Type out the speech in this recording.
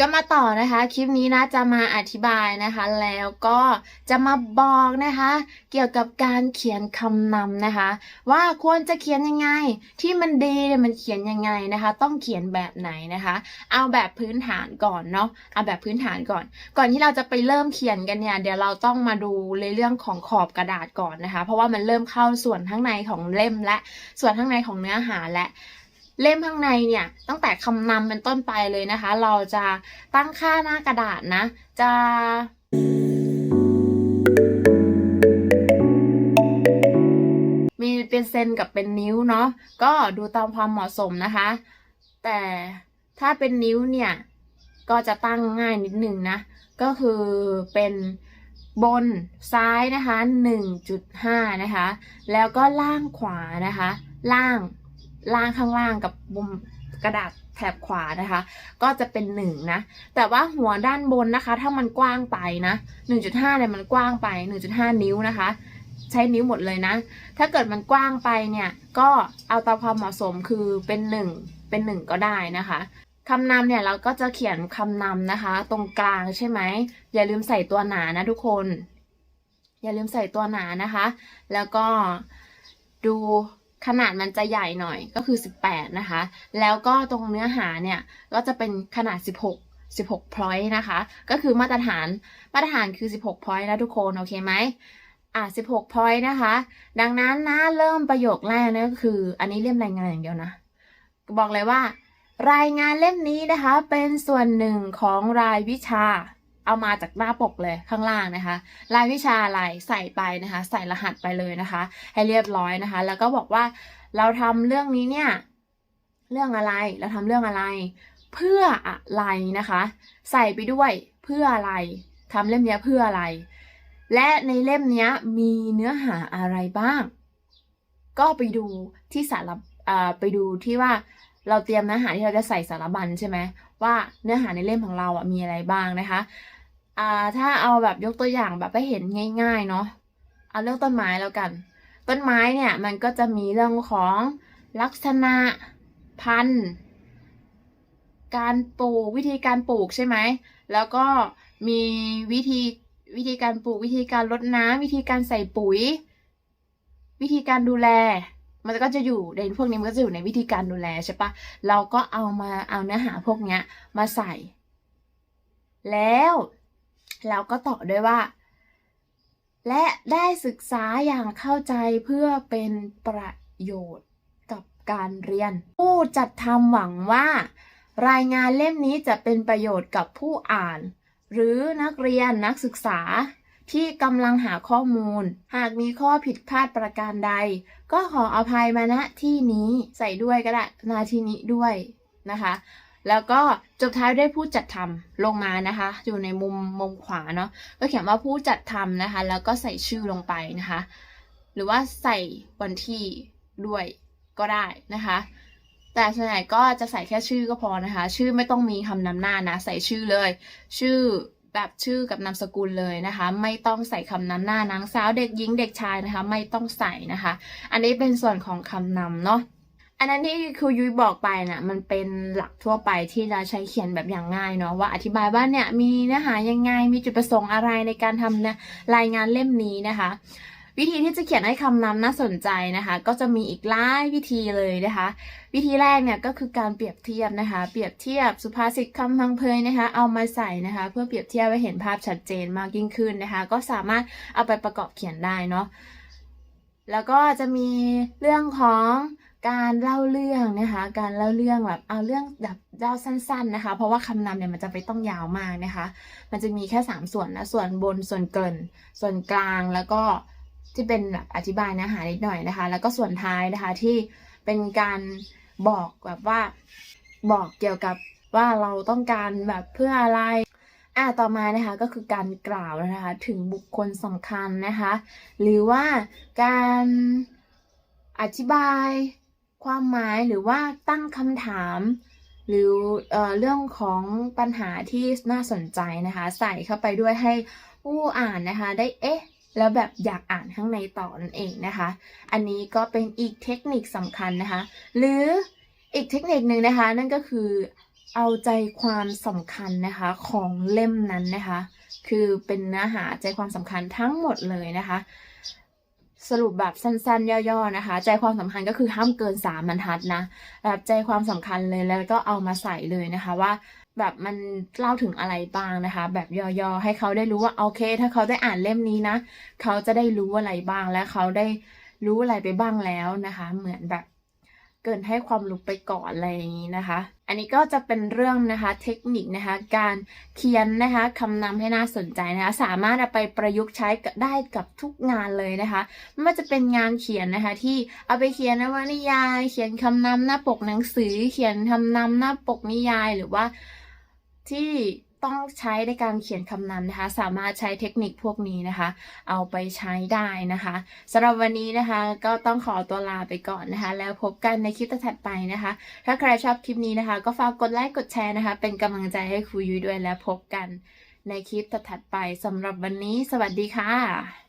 ก็มาต่อนะคะ คลิปนี้นะจะมาอธิบายนะคะ แล้วก็จะมาบอกนะคะ เกี่ยวกับการเขียนคำนำนะคะ ว่าควรจะเขียนยังไง ที่มันดีเนี่ยมันเขียนยังไงนะคะ ต้องเขียนแบบไหนนะคะ เอาแบบพื้นฐานก่อนเนาะเอาแบบพื้นฐานก่อน ก่อนที่เราจะไปเริ่มเขียนกันเนี่ยเดี๋ยวเราต้องมาดูในเรื่องของขอบกระดาษก่อนนะคะ เพราะว่ามันเริ่มเข้าส่วนข้างในของเล่มและส่วนข้างในของเนื้อหาและ เล่มข้างในเนี่ยตั้งแต่คำนำเป็นต้นไปเลยนะคะ เราจะตั้งค่าหน้ากระดาษนะ จะมีเป็นเซนกับเป็นนิ้วเนาะก็ดูตามความเหมาะสมนะคะ แต่ถ้าเป็นนิ้วเนี่ยก็จะตั้งง่ายนิดหนึ่งนะ ก็คือเป็นบนซ้ายนะคะ 1.5 นะคะ แล้วก็ล่างขวานะคะ ล่าง ล่างข้างล่างกับมุมกระดาษแถบขวานะคะ ก็จะเป็นหนึ่งนะ แต่ว่าหัวด้านบนนะคะ ถ้ามันกว้างไปนะ1.5เนี่ยมันกว้างไป 1.5 นิ้วนะคะ ใช้นิ้วหมดเลยนะ ถ้าเกิดมันกว้างไปเนี่ย ก็เอาตามความเหมาะสมคือเป็นหนึ่งเป็นหนึ่งก็ได้นะคะคำนำเนี่ยเราก็จะเขียนคำนำนะคะ ตรงกลางใช่ไหม อย่าลืมใส่ตัวหนานะทุกคน อย่าลืมใส่ตัวหนานะคะ แล้วก็ดู ขนาดมันจะใหญ่หน่อยก็คือ 18 นะคะ แล้วก็ตรงเนื้อหาเนี่ยก็จะเป็นขนาด 16 16 point นะคะ ก็คือมาตรฐานมาตรฐานคือ 16 point นะทุกคน โอเคไหมอะ16 point นะคะ ดังนั้นนะเริ่มประโยคแรกนะก็คือ อันนี้เล่มรายงานอย่างเดียวนะ บอกเลยว่า รายงานเล่มนี้นะคะ เป็นส่วนหนึ่งของรายวิชา เอามาจากหน้าปกเลยข้างล่างนะคะ รายวิชาอะไรใส่ไปนะคะ ใส่รหัสไปเลยนะคะ ให้เรียบร้อยนะคะ แล้วก็บอกว่าเราทำเรื่องนี้เนี่ยเรื่องอะไรเราทำเรื่องอะไร เพื่ออะไรนะคะ ใส่ไปด้วยเพื่ออะไรทำเล่มนี้เพื่ออะไร และในเล่มนี้มีเนื้อหาอะไรบ้าง ก็ไปดูที่สารไปดูที่ว่าเราเตรียมเนื้อหาที่เราจะใส่สารบัญใช่ไหมว่าเนื้อหาในเล่มของเราอะมีอะไรบ้างนะคะ อ่าถ้าเอาแบบยกตัวอย่างแบบให้เห็นง่ายๆเนาะเอาเรื่องต้นไม้แล้วกัน ต้นไม้เนี่ยมันก็จะมีเรื่องของลักษณะพันธุ์การปลูกวิธีการปลูกใช่ไหม แล้วก็มีวิธีวิธีการปลูกวิธีการรดน้ำวิธีการใส่ปุ๋ย วิธีการดูแล มันก็จะอยู่ในพวกนี้มันก็จะอยู่ในวิธีการดูแลใช่ปะเราก็เอามาเอาเนื้อหาพวกเนี้ยมาใส่ แล้ว เราก็ต่อด้วยว่า และได้ศึกษาอย่างเข้าใจเพื่อเป็นประโยชน์กับการเรียน ผู้จัดทำหวังว่า รายงานเล่มนี้จะเป็นประโยชน์กับผู้อ่าน หรือนักเรียนนักศึกษาที่กำลังหาข้อมูล หากมีข้อผิดพลาดประการใด ก็ขออภัยมาณที่นี้ใส่ด้วยก็ได้นาทีนี้ด้วยนะคะ แล้วก็จบท้ายด้วยผู้จัดทำลงมานะคะ อยู่ในมุมมุมขวาเนาะก็เขียนว่าผู้จัดทำนะคะ แล้วก็ใส่ชื่อลงไปนะคะ หรือว่าใส่วันที่ด้วยก็ได้นะคะ แต่ส่วนใหญ่ก็จะใส่แค่ชื่อก็พอนะคะ ชื่อไม่ต้องมีคำนำหน้านะ ใส่ชื่อเลย ชื่อแบบชื่อกับนามสกุลเลยนะคะ ไม่ต้องใส่คำนำหน้านางสาวเด็กหญิงเด็กชายนะคะ ไม่ต้องใส่นะคะ อันนี้เป็นส่วนของคำนำเนาะ อันนั้นที่ครูยุ้ยบอกไปน่ะมันเป็นหลักทั่วไปที่เราใช้เขียนแบบอย่างง่ายเนาะว่าอธิบายว่าเนี่ยมีเนื้อหายังไงมีจุดประสงค์อะไรในการทำนะรายงานเล่มนี้นะคะ วิธีที่จะเขียนให้คำนำน่าสนใจนะคะ ก็จะมีอีกหลายวิธีเลยนะคะ วิธีแรกเนี่ยก็คือการเปรียบเทียบนะคะ เปรียบเทียบสุภาษิตคำพังเพยนะคะ เอามาใส่นะคะ เพื่อเปรียบเทียบให้เห็นภาพชัดเจนมากยิ่งขึ้นนะคะ ก็สามารถเอาไปประกอบเขียนได้เนาะแล้วก็จะมีเรื่องของ การเล่าเรื่องนะคะ การเล่าเรื่องแบบเอาเรื่องแบบเล่าสั้น ๆนะคะ เพราะว่าคำนำเนี่ยมันจะไปต้องยาวมากนะคะ มันจะมีแค่สามส่วนนะ ส่วนบน ส่วนเกิน ส่วนกลาง แล้วก็ที่เป็นแบบอธิบายเนื้อหานิดหน่อยนะคะ แล้วก็ส่วนท้ายนะคะที่เป็นการบอกแบบว่าบอกเกี่ยวกับว่าเราต้องการแบบเพื่ออะไรอะต่อมานะคะก็คือการกล่าวนะคะถึงบุคคลสำคัญนะคะ หรือว่าการอธิบาย ความหมายหรือว่าตั้งคำถาม หรือเออเรื่องของปัญหาที่น่าสนใจนะคะ ใส่เข้าไปด้วยให้ผู้อ่านนะคะ ได้เอ๊ะ แล้วแบบอยากอ่านข้างในต่อนั่นเองนะคะ อันนี้ก็เป็นอีกเทคนิคสำคัญนะคะ หรืออีกเทคนิคหนึ่งนะคะ นั่นก็คือเอาใจความสำคัญนะคะของเล่มนั้นนะคะ คือเป็นเนื้อหาใจความสำคัญทั้งหมดเลยนะคะ สรุปแบบสั้นๆ ย่อๆนะคะ ใจความสำคัญก็คือห้ามเกินสามบรรทัดนะแบบใจความสำคัญเลยแล้วก็เอามาใส่เลยนะคะว่าแบบมันเล่าถึงอะไรบ้างนะคะ แบบย่อๆให้เขาได้รู้ว่าโอเค ถ้าเขาได้อ่านเล่มนี้นะเขาจะได้รู้อะไรบ้างและเขาได้รู้อะไรไปบ้างแล้วนะคะ เหมือนแบบ กินให้ความรู้ไปก่อนอะไรอย่างนี้นะคะ อันนี้ก็จะเป็นเรื่องนะคะเทคนิคนะคะ การเขียนนะคะคำนำให้น่าสนใจนะคะ สามารถเอาไปประยุกต์ใช้ได้กับทุกงานเลยนะคะไม่ว่าจะเป็นงานเขียนนะคะที่เอาไปเขียนนวนิยาย เขียนคำนำหน้าปกหนังสือ เขียนคำนำหน้าปกนิยายหรือว่าที่ ต้องใช้ในการเขียนคำนำนะคะ สามารถใช้เทคนิคพวกนี้นะคะ เอาไปใช้ได้นะคะสำหรับวันนี้นะคะ ก็ต้องขอตัวลาไปก่อนนะคะ แล้วพบกันในคลิปถัดไปนะคะ ถ้าใครชอบคลิปนี้นะคะ ก็ฝากกดไลค์กดแชร์นะคะ เป็นกำลังใจให้ครูยุ้ยด้วยแล้วพบกันในคลิปถัดไปสำหรับวันนี้ สวัสดีค่ะ